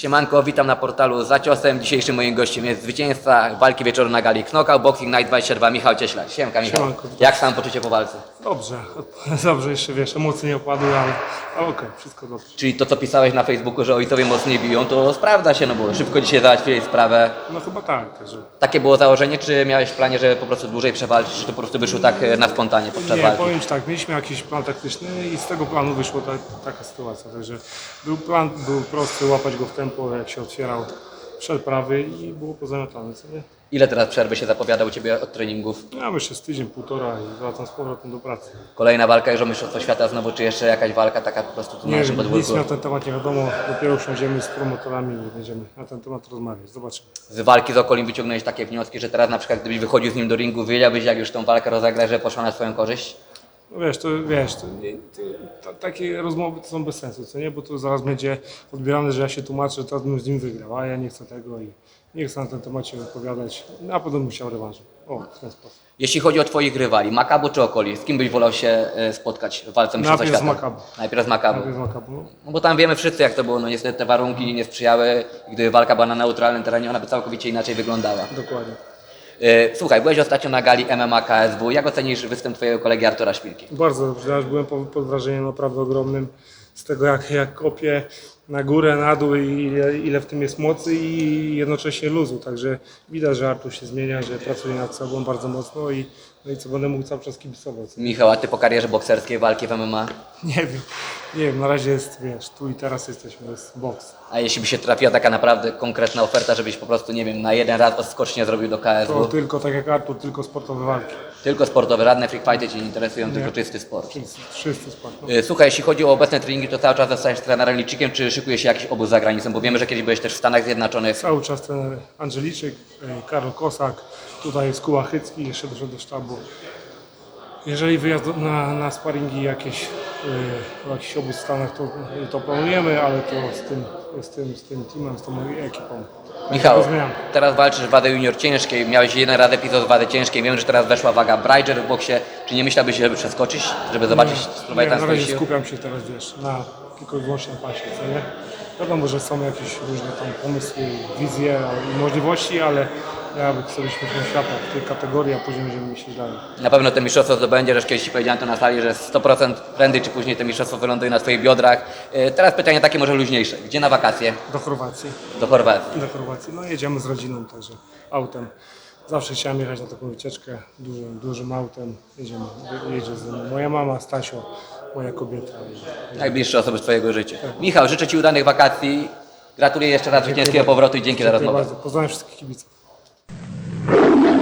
Siemanko, witam na portalu Za Ciosem. Dzisiejszym moim gościem jest zwycięzca walki wieczoru na gali Knockout Boxing Night 22 Michał Cieśla. Siemka Michał. Siemanko. Jak sam poczucie po walce? Dobrze, dobrze, jeszcze wiesz, emocje nie opadły, ale, ale okej, wszystko dobrze. Czyli to co pisałeś na Facebooku, że ojcowie mocniej biją, to sprawdza się, no bo szybko dzisiaj załatwiłeś sprawę. No chyba tak, także. Takie było założenie, czy miałeś w planie, że po prostu dłużej przewalczyć, czy to po prostu wyszło tak e, na spontanie podczas Nie, walki? powiem Ci tak, mieliśmy jakiś plan taktyczny i z tego planu wyszła ta, taka sytuacja, także był plan, był prosty, łapać go w tempo, jak się otwierał przed prawy i było pozamiatane, co nie? Ile teraz przerwy się zapowiada u Ciebie od treningów? Ja jeszcze z tydzień, półtora i wracam z powrotem do pracy. Kolejna walka już o Mistrzostwo Świata znowu, czy jeszcze jakaś walka taka po prostu tu na Nie naszym wiem, nic podwórku? na ten temat nie wiadomo, dopiero usiądziemy z promotorami i będziemy na ten temat rozmawiać, zobaczymy. z walki z Okolim wyciągnąłeś takie wnioski, że teraz na przykład gdybyś wychodził z nim do ringu, wiedziałbyś jak już tą walkę rozegrać, że poszła na swoją korzyść? No wiesz, to wiesz, to, nie, to, ta, takie rozmowy to są bez sensu, co nie? Bo to zaraz będzie odbierane, że ja się tłumaczę, że teraz bym z nim wygrał, a ja nie chcę tego i nie chcę na ten temat się wypowiadać. Pewno bym musiał rewanżu. O, w ten sposób. Jeśli chodzi o Twoich rywali, Makabu czy Okoli, z kim byś wolał się e, spotkać w walce Mistrzostwa Najpierw z Świata? Makabu. Najpierw z Makabu. Najpierw z Makabu. No, No bo tam wiemy wszyscy jak to było, no niestety te warunki nie sprzyjały gdyby walka była na neutralnym terenie, ona by całkowicie inaczej wyglądała. dokładnie. E, Słuchaj, byłeś ostatnio na gali MMA KSW, jak ocenisz występ Twojego kolegi Artura Szpilki? Bardzo dobrze, już byłem pod wrażeniem naprawdę ogromnym z tego, jak, jak kopię na górę, na dół i ile, ile w tym jest mocy i jednocześnie luzu. Także widać, że Artur się zmienia, że pracuje nad sobą bardzo mocno i, no i co będę mógł cały czas kibicować. Michał, a Ty po karierze bokserskiej walki w MMA? Nie wiem, nie wiem, na razie jest, wiesz, tu i teraz jesteśmy, to jest boks. A jeśli by się trafiła taka naprawdę konkretna oferta, żebyś po prostu, nie wiem, na jeden raz odskocznie zrobił do To KSW? tylko, tak jak Artur, tylko sportowe walki. Tylko sportowe, żadne freak fighty Cię nie interesują, tylko czysty sport. Wszyscy, wszyscy sport. No. Y, Słuchaj, jeśli chodzi o obecne treningi, to cały czas zostajesz trenerem Liczykiem, czy szykuje się jakiś obóz za granicą? Bo wiemy, że kiedyś byłeś też w Stanach Zjednoczonych. Cały czas ten Angeliczyk, e, Karol Kosak, tutaj jest Kuła Chycki, jeszcze doszedł do sztabu. Jeżeli wyjazd na, na sparingi jakieś, e, jakiś obóz w Stanach, to, to planujemy, ale to z tym, z tym, z tym teamem, z tą ekipą. Michał, Rozumiem. teraz walczysz w wadze junior ciężkiej, miałeś jeden raz epizod w wadze ciężkiej, wiem, że teraz weszła waga Bridger w boksie. Czy nie myślałbyś, żeby przeskoczyć, żeby zobaczyć, spróbować nie, tam na razie sił? skupiam się teraz, wiesz, na tylko i wyłącznie na pasie, co nie? Wiadomo, że są jakieś różne tam pomysły, wizje i możliwości, ale ja bym chcę być mistrzem świata w tej kategorii, a później będziemy myśleć dalej. Na pewno to mistrzostwo zdobędzie, że kiedyś Ci powiedziałem to na sali, że 100% prędzej czy później to mistrzostwo wyląduje na Twoich biodrach. Y, Teraz pytanie takie może luźniejsze. Gdzie na wakacje? Do Chorwacji. Do Chorwacji. do Chorwacji. No jedziemy z rodziną także autem. Zawsze chciałem jechać na taką wycieczkę dużym, dużym autem. Jedziemy, jedzie z nami moja mama, Stasio, moja kobieta. Najbliższe osoby z Twojego życia. Michał, życzę Ci udanych wakacji. Gratuluję jeszcze raz zwycięskiego powrotu i dzięki za Dziękuję rozmowę. bardzo. Pozdrawiam wszystkich kibiców. Amen.